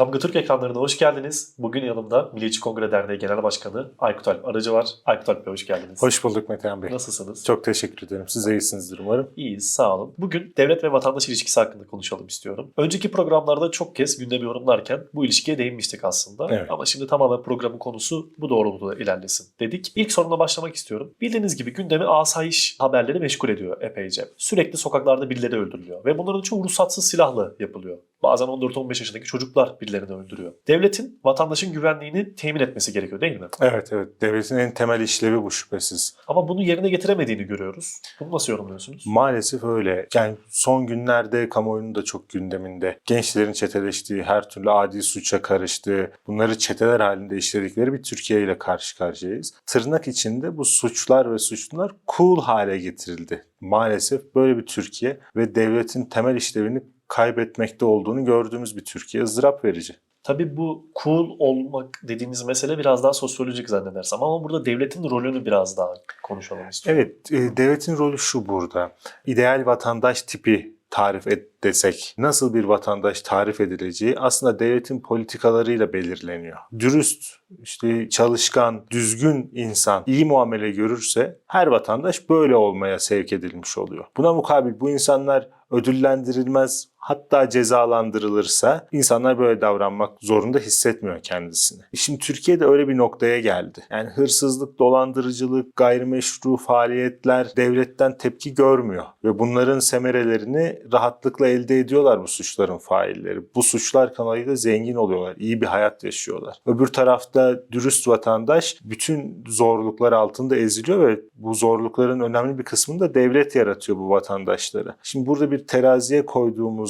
Tamga Türk ekranlarına hoş geldiniz. Bugün yanımda Milliyetçi Kongre Derneği Genel Başkanı Aykut Alp Aracı var. Aykut Alp Bey hoş geldiniz. Hoş bulduk Metehan Bey. Nasılsınız? Çok teşekkür ederim. Siz de iyisinizdir umarım. İyiyiz, sağ olun. Bugün devlet ve vatandaş ilişkisi hakkında konuşalım istiyorum. Önceki programlarda çok kez gündemi yorumlarken bu ilişkiye değinmiştik aslında. Evet. Ama şimdi tamamen programın konusu bu doğrultuda ilerlesin dedik. İlk sorumla başlamak istiyorum. Bildiğiniz gibi gündemi asayiş haberleri meşgul ediyor epeyce. Sürekli sokaklarda birileri öldürülüyor ve bunların çoğu ruhsatsız silahla yapılıyor. Bazen 14-15 yaşındaki çocuklar birilerini öldürüyor. Devletin vatandaşın güvenliğini temin etmesi gerekiyor değil mi? Evet evet. Devletin en temel işlevi bu şüphesiz. Ama bunu yerine getiremediğini görüyoruz. Bunu nasıl yorumluyorsunuz? Maalesef öyle. Yani son günlerde kamuoyunun da çok gündeminde. Gençlerin çeteleştiği, her türlü adi suça karıştığı, bunları çeteler halinde işledikleri bir Türkiye ile karşı karşıyayız. Tırnak içinde bu suçlar ve suçlular cool hale getirildi. Maalesef böyle bir Türkiye ve devletin temel işlevini kaybetmekte olduğunu gördüğümüz bir Türkiye ızdırap verici. Tabii bu cool olmak dediğimiz mesele biraz daha sosyolojik zannedersem ama burada devletin rolünü biraz daha konuşalım istiyorum. Evet, e, devletin rolü şu burada. İdeal vatandaş tipi tarif et desek nasıl bir vatandaş tarif edileceği aslında devletin politikalarıyla belirleniyor. Dürüst, işte çalışkan, düzgün insan iyi muamele görürse her vatandaş böyle olmaya sevk edilmiş oluyor. Buna mukabil bu insanlar ödüllendirilmez hatta cezalandırılırsa insanlar böyle davranmak zorunda hissetmiyor kendisini. Şimdi Türkiye'de öyle bir noktaya geldi. Yani hırsızlık, dolandırıcılık, gayrimeşru faaliyetler devletten tepki görmüyor ve bunların semerelerini rahatlıkla elde ediyorlar bu suçların failleri. Bu suçlar kanalıyla zengin oluyorlar, iyi bir hayat yaşıyorlar. Öbür tarafta dürüst vatandaş bütün zorluklar altında eziliyor ve bu zorlukların önemli bir kısmını da devlet yaratıyor bu vatandaşları. Şimdi burada bir teraziye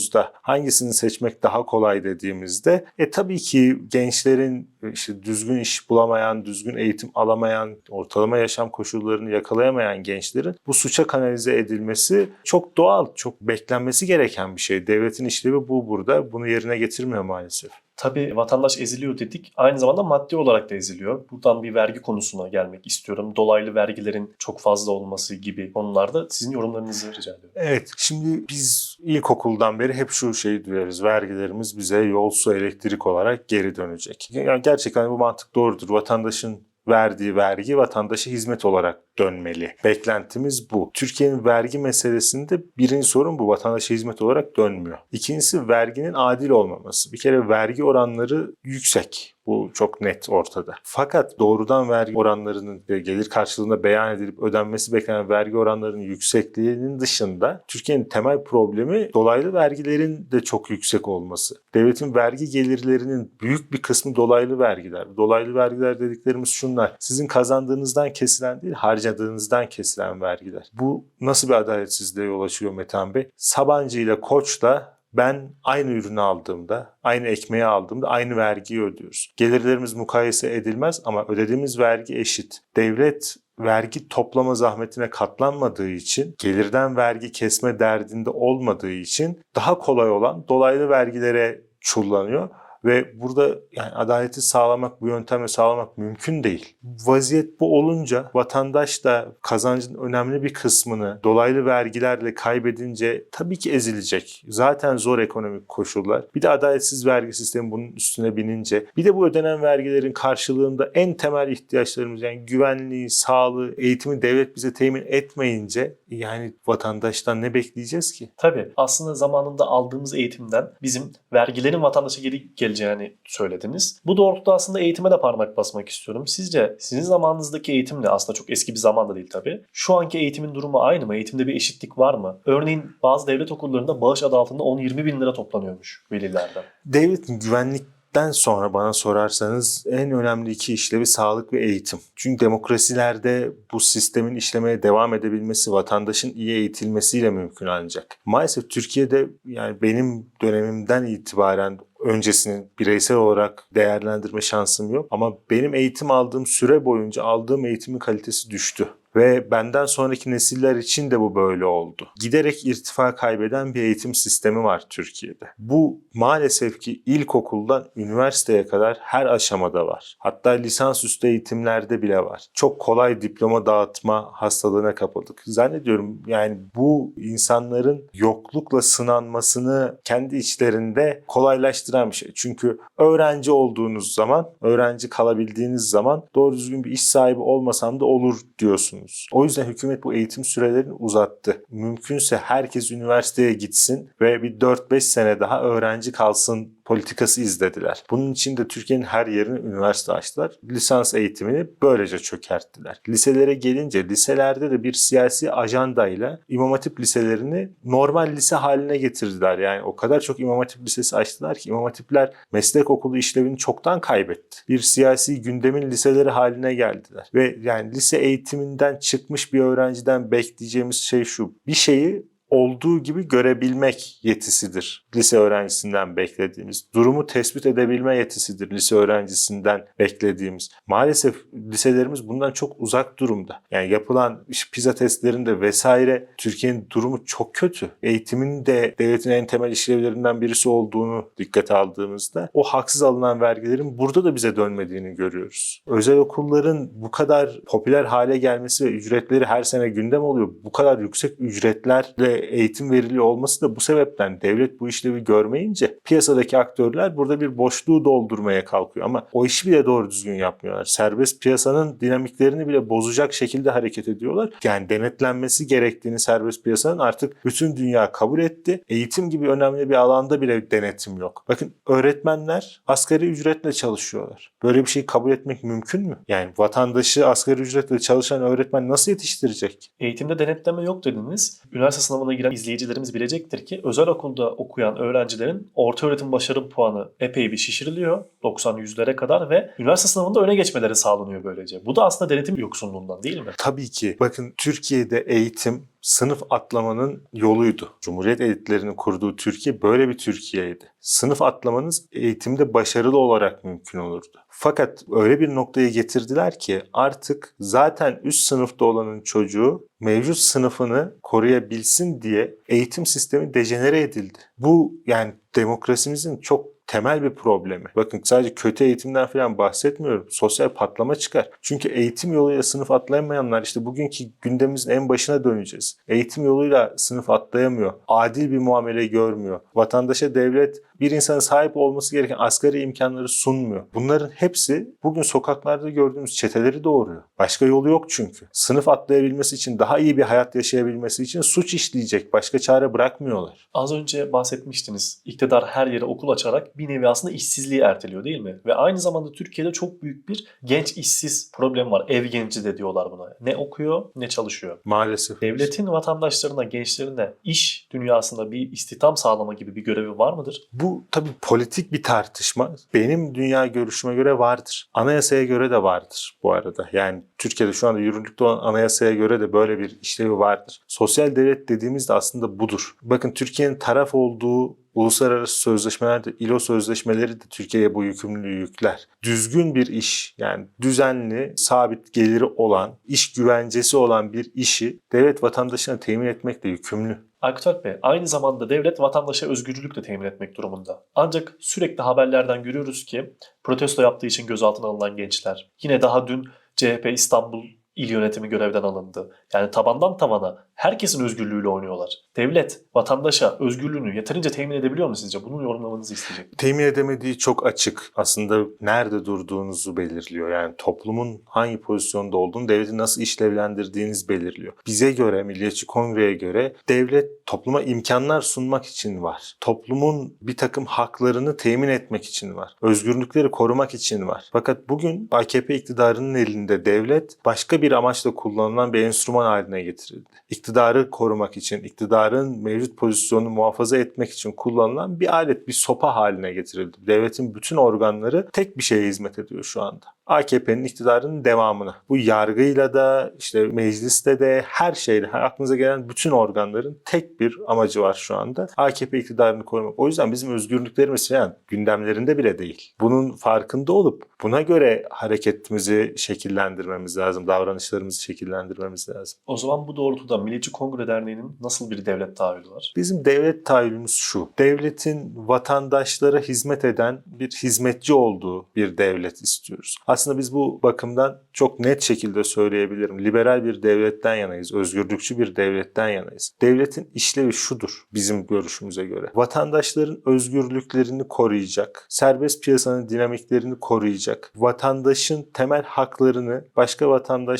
koyduğumuzda hangisini seçmek daha kolay dediğimizde e tabii ki gençlerin işte düzgün iş bulamayan, düzgün eğitim alamayan, ortalama yaşam koşullarını yakalayamayan gençlerin bu suça kanalize edilmesi çok doğal, çok beklenmesi gereken bir şey. Devletin işlevi bu burada. Bunu yerine getirmiyor maalesef. Tabii vatandaş eziliyor dedik. Aynı zamanda maddi olarak da eziliyor. Buradan bir vergi konusuna gelmek istiyorum. Dolaylı vergilerin çok fazla olması gibi konularda sizin yorumlarınızı rica ediyorum. Evet, şimdi biz ilkokuldan beri hep şu şeyi duyarız. Vergilerimiz bize yol, su, elektrik olarak geri dönecek. Yani gerçekten bu mantık doğrudur. Vatandaşın verdiği vergi vatandaşa hizmet olarak dönmeli. Beklentimiz bu. Türkiye'nin vergi meselesinde birinci sorun bu. Vatandaşa hizmet olarak dönmüyor. İkincisi verginin adil olmaması. Bir kere vergi oranları yüksek. Bu çok net ortada. Fakat doğrudan vergi oranlarının ve gelir karşılığında beyan edilip ödenmesi beklenen vergi oranlarının yüksekliğinin dışında Türkiye'nin temel problemi dolaylı vergilerin de çok yüksek olması. Devletin vergi gelirlerinin büyük bir kısmı dolaylı vergiler. Dolaylı vergiler dediklerimiz şunlar. Sizin kazandığınızdan kesilen değil, harcadığınızdan kesilen vergiler. Bu nasıl bir adaletsizliğe yol açıyor Metehan Bey? Sabancı ile Koç'la ben aynı ürünü aldığımda, aynı ekmeği aldığımda aynı vergiyi ödüyoruz. Gelirlerimiz mukayese edilmez ama ödediğimiz vergi eşit. Devlet vergi toplama zahmetine katlanmadığı için, gelirden vergi kesme derdinde olmadığı için daha kolay olan dolaylı vergilere çullanıyor. Ve burada yani adaleti sağlamak, bu yöntemle sağlamak mümkün değil. Vaziyet bu olunca vatandaş da kazancın önemli bir kısmını dolaylı vergilerle kaybedince tabii ki ezilecek. Zaten zor ekonomik koşullar. Bir de adaletsiz vergi sistemi bunun üstüne binince, bir de bu ödenen vergilerin karşılığında en temel ihtiyaçlarımız yani güvenliği, sağlığı, eğitimi devlet bize temin etmeyince yani vatandaştan ne bekleyeceğiz ki? Tabii aslında zamanında aldığımız eğitimden bizim vergilerin vatandaşa geri geleceğini söylediniz. Bu doğrultuda aslında eğitime de parmak basmak istiyorum. Sizce sizin zamanınızdaki eğitimle aslında çok eski bir zamanda değil tabii. Şu anki eğitimin durumu aynı mı? Eğitimde bir eşitlik var mı? Örneğin bazı devlet okullarında bağış adı altında 10-20 bin lira toplanıyormuş velilerden. Devletin güvenlikten sonra bana sorarsanız en önemli iki işlevi sağlık ve eğitim. Çünkü demokrasilerde bu sistemin işlemeye devam edebilmesi vatandaşın iyi eğitilmesiyle mümkün ancak. Maalesef Türkiye'de yani benim dönemimden itibaren öncesini bireysel olarak değerlendirme şansım yok. Ama benim eğitim aldığım süre boyunca aldığım eğitimin kalitesi düştü. Ve benden sonraki nesiller için de bu böyle oldu. Giderek irtifa kaybeden bir eğitim sistemi var Türkiye'de. Bu maalesef ki ilkokuldan üniversiteye kadar her aşamada var. Hatta lisansüstü eğitimlerde bile var. Çok kolay diploma dağıtma hastalığına kapıldık. Zannediyorum yani bu insanların yoklukla sınanmasını kendi içlerinde kolaylaştıran bir şey. Çünkü öğrenci olduğunuz zaman, öğrenci kalabildiğiniz zaman doğru düzgün bir iş sahibi olmasam da olur diyorsunuz. O yüzden hükümet bu eğitim sürelerini uzattı. Mümkünse herkes üniversiteye gitsin ve bir 4-5 sene daha öğrenci kalsın politikası izlediler. Bunun için de Türkiye'nin her yerine üniversite açtılar. Lisans eğitimini böylece çökerttiler. Liselere gelince liselerde de bir siyasi ajandayla İmam Hatip liselerini normal lise haline getirdiler. Yani o kadar çok İmam Hatip lisesi açtılar ki İmam Hatipler meslek okulu işlevini çoktan kaybetti. Bir siyasi gündemin liseleri haline geldiler. Ve yani lise eğitiminden çıkmış bir öğrenciden bekleyeceğimiz şey şu. Bir şeyi olduğu gibi görebilmek yetisidir lise öğrencisinden beklediğimiz. Durumu tespit edebilme yetisidir lise öğrencisinden beklediğimiz. Maalesef liselerimiz bundan çok uzak durumda. Yani yapılan işte PISA testlerinde vesaire Türkiye'nin durumu çok kötü. Eğitimin de devletin en temel işlevlerinden birisi olduğunu dikkate aldığımızda o haksız alınan vergilerin burada da bize dönmediğini görüyoruz. Özel okulların bu kadar popüler hale gelmesi ve ücretleri her sene gündem oluyor. Bu kadar yüksek ücretlerle eğitim veriliyor olması da bu sebepten devlet bu işlevi görmeyince piyasadaki aktörler burada bir boşluğu doldurmaya kalkıyor ama o işi bile doğru düzgün yapmıyorlar. Serbest piyasanın dinamiklerini bile bozacak şekilde hareket ediyorlar. Yani denetlenmesi gerektiğini serbest piyasanın artık bütün dünya kabul etti. Eğitim gibi önemli bir alanda bile denetim yok. Bakın öğretmenler asgari ücretle çalışıyorlar. Böyle bir şeyi kabul etmek mümkün mü? Yani vatandaşı asgari ücretle çalışan öğretmen nasıl yetiştirecek? Eğitimde denetleme yok dediniz. Üniversite sınavına giren izleyicilerimiz bilecektir ki özel okulda okuyan öğrencilerin orta öğretim başarı puanı epey bir şişiriliyor. 90-100'lere kadar ve üniversite sınavında öne geçmeleri sağlanıyor böylece. Bu da aslında denetim yoksunluğundan değil mi? Tabii ki. Bakın Türkiye'de eğitim sınıf atlamanın yoluydu. Cumhuriyet elitlerinin kurduğu Türkiye böyle bir Türkiye'ydi. Sınıf atlamanız eğitimde başarılı olarak mümkün olurdu. Fakat öyle bir noktaya getirdiler ki artık zaten üst sınıfta olanın çocuğu mevcut sınıfını koruyabilsin diye eğitim sistemi dejenere edildi. Bu yani demokrasimizin çok temel bir problemi. Bakın sadece kötü eğitimden falan bahsetmiyorum. Sosyal patlama çıkar. Çünkü eğitim yoluyla sınıf atlayamayanlar işte bugünkü gündemimizin en başına döneceğiz. Eğitim yoluyla sınıf atlayamıyor. Adil bir muamele görmüyor. Vatandaşa devlet bir insanın sahip olması gereken asgari imkanları sunmuyor. Bunların hepsi bugün sokaklarda gördüğümüz çeteleri doğuruyor. Başka yolu yok çünkü. Sınıf atlayabilmesi için, daha iyi bir hayat yaşayabilmesi için suç işleyecek. Başka çare bırakmıyorlar. Az önce bahsetmiştiniz. İktidar her yere okul açarak bir nevi aslında işsizliği erteliyor değil mi? Ve aynı zamanda Türkiye'de çok büyük bir genç işsiz problemi var. Ev genci de diyorlar buna. Ne okuyor ne çalışıyor. Maalesef. Devletin vatandaşlarına, gençlerine iş dünyasında bir istihdam sağlama gibi bir görevi var mıdır? Bu tabii politik bir tartışma. Benim dünya görüşüme göre vardır. Anayasaya göre de vardır bu arada. Yani Türkiye'de şu anda yürürlükte olan anayasaya göre de böyle bir işlevi vardır. Sosyal devlet dediğimiz de aslında budur. Bakın Türkiye'nin taraf olduğu uluslararası sözleşmelerde, ILO sözleşmeleri de Türkiye'ye bu yükümlülüğü yükler. Düzgün bir iş, yani düzenli, sabit geliri olan, iş güvencesi olan bir işi devlet vatandaşına temin etmekle yükümlü. Aykut Alp Bey, aynı zamanda devlet vatandaşa özgürlük de temin etmek durumunda. Ancak sürekli haberlerden görüyoruz ki protesto yaptığı için gözaltına alınan gençler. Yine daha dün CHP İstanbul il yönetimi görevden alındı. Yani tabandan tabana herkesin özgürlüğüyle oynuyorlar. Devlet vatandaşa özgürlüğünü yeterince temin edebiliyor mu sizce? Bunun yorumlamanızı isteyecek. Temin edemediği çok açık. Aslında nerede durduğunuzu belirliyor. Yani toplumun hangi pozisyonda olduğunu, devleti nasıl işlevlendirdiğiniz belirliyor. Bize göre, Milliyetçi Kongre'ye göre devlet topluma imkanlar sunmak için var. Toplumun bir takım haklarını temin etmek için var. Özgürlükleri korumak için var. Fakat bugün AKP iktidarının elinde devlet başka bir amaçla kullanılan bir enstrüman haline getirildi. İktidarı korumak için, iktidarın mevcut pozisyonunu muhafaza etmek için kullanılan bir alet, bir sopa haline getirildi. Devletin bütün organları tek bir şeye hizmet ediyor şu anda. AKP'nin iktidarının devamına. Bu yargıyla da işte mecliste de her şeyde her aklınıza gelen bütün organların tek bir amacı var şu anda. AKP iktidarını korumak. O yüzden bizim özgürlüklerimiz falan gündemlerinde bile değil. Bunun farkında olup buna göre hareketimizi şekillendirmemiz lazım, davranmamız davranışlarımızı şekillendirmemiz lazım. O zaman bu doğrultuda Milliyetçi Kongre Derneği'nin nasıl bir devlet tahayyülü var? Bizim devlet tahayyülümüz şu. Devletin vatandaşlara hizmet eden bir hizmetçi olduğu bir devlet istiyoruz. Aslında biz bu bakımdan çok net şekilde söyleyebilirim. Liberal bir devletten yanayız. Özgürlükçü bir devletten yanayız. Devletin işlevi şudur bizim görüşümüze göre. Vatandaşların özgürlüklerini koruyacak. Serbest piyasanın dinamiklerini koruyacak. Vatandaşın temel haklarını başka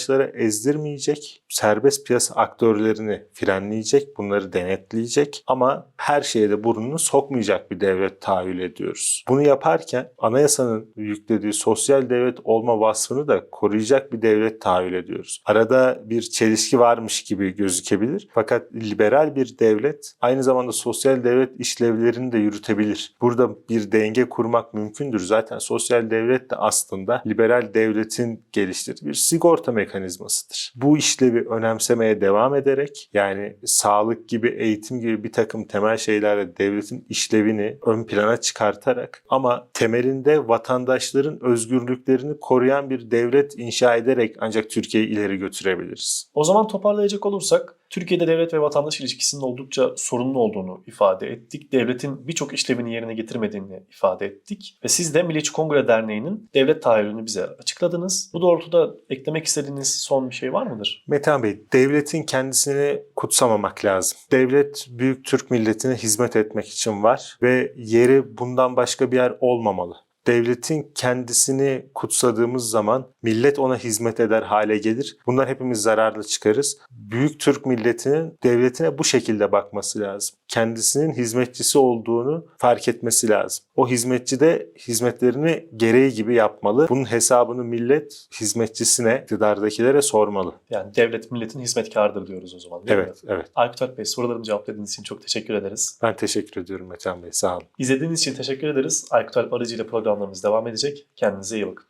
vatandaşlara ezdirmeyecek. Serbest piyasa aktörlerini frenleyecek. Bunları denetleyecek. Ama her şeye de burnunu sokmayacak bir devlet tahayyül ediyoruz. Bunu yaparken anayasanın yüklediği sosyal devlet olma vasfını da koruyacak bir devlet tahayyül ediyoruz. Arada bir çelişki varmış gibi gözükebilir. Fakat liberal bir devlet aynı zamanda sosyal devlet işlevlerini de yürütebilir. Burada bir denge kurmak mümkündür. Zaten sosyal devlet de aslında liberal devletin geliştirdiği bir sigorta mekanizmasıdır. Bu işlevi önemsemeye devam ederek yani sağlık gibi, eğitim gibi bir takım temel şeylerle devletin işlevini ön plana çıkartarak ama temelinde vatandaşların özgürlüklerini koruyan bir devlet inşa ederek ancak Türkiye'yi ileri götürebiliriz. O zaman toparlayacak olursak Türkiye'de devlet ve vatandaş ilişkisinin oldukça sorunlu olduğunu ifade ettik. Devletin birçok işlevini yerine getirmediğini ifade ettik. Ve siz de Milliyetçi Kongre Derneği'nin devlet tahayyülünü bize açıkladınız. Bu doğrultuda eklemek istediğiniz son bir şey var mıdır? Metehan Bey, devletin kendisini kutsamamak lazım. Devlet büyük Türk milletine hizmet etmek için var ve yeri bundan başka bir yer olmamalı. Devletin kendisini kutsadığımız zaman millet ona hizmet eder hale gelir. Bundan hepimiz zararlı çıkarız. Büyük Türk milletinin devletine bu şekilde bakması lazım. Kendisinin hizmetçisi olduğunu fark etmesi lazım. O hizmetçi de hizmetlerini gereği gibi yapmalı. Bunun hesabını millet hizmetçisine, iktidardakilere sormalı. Yani devlet milletin hizmetkarıdır diyoruz o zaman değil mi? Evet, evet. Aykut Alp Bey sorularımı cevapladığınız için çok teşekkür ederiz. Ben teşekkür ediyorum Metehan Bey. Sağ olun. İzlediğiniz için teşekkür ederiz. Aykut Alp aracıyla programlarımız devam edecek. Kendinize iyi bakın.